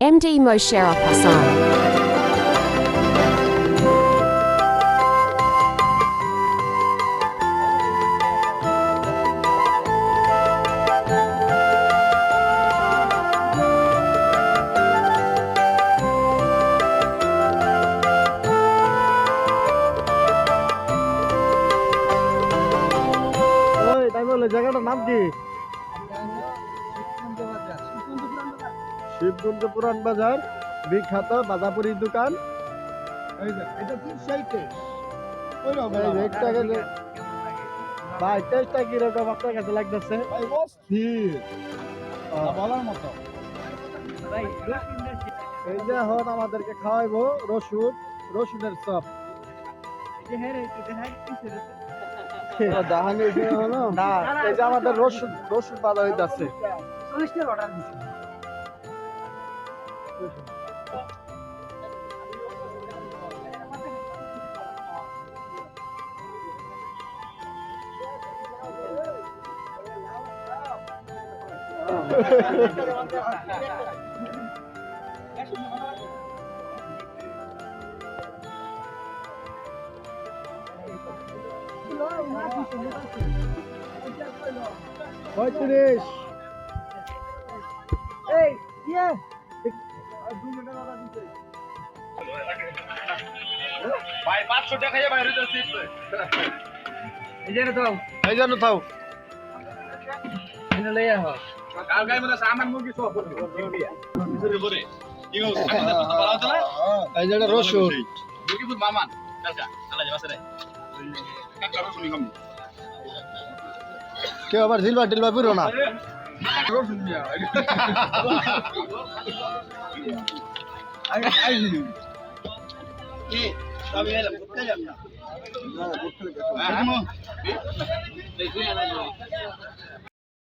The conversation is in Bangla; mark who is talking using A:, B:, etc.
A: MD Mosharraf Hassan.
B: ওই তাই বলে জায়গাটার নাম কি শিবগঞ্জ পুরান বাজার বিখ্যাত বাজাপুরির দোকান। এই যে ভাই টেস্টটা কীরকম আপনার কাছে লাগতেছে?
C: বলার মতো।
B: এই যে এখন আমাদেরকে খাওয়াইবো রসুন রসুনের চপ। দাহানি হলো। না এই যে আমাদের রসুন রসুন বাদা হইতাছে। পঁয়ত্রিশ। এই ইয়ে।
C: ভাই পাঁচশো টাকা বাইরে যাচ্ছে।
B: এই জন্য থাও
C: কাল গাই মানে সামান মুরগি সব বলে বলে কি হচ্ছে আমি তো বলা হতো না?
B: এই যে রসুন।
C: মুরগি মামান। চাচা আলা যাবা সরে কাকা রসুন কম
B: কেউ আবার জিলবা টিলবা পুরো না।
C: রসুন দিয়া ¿Está bien la? No, la ¿Sí?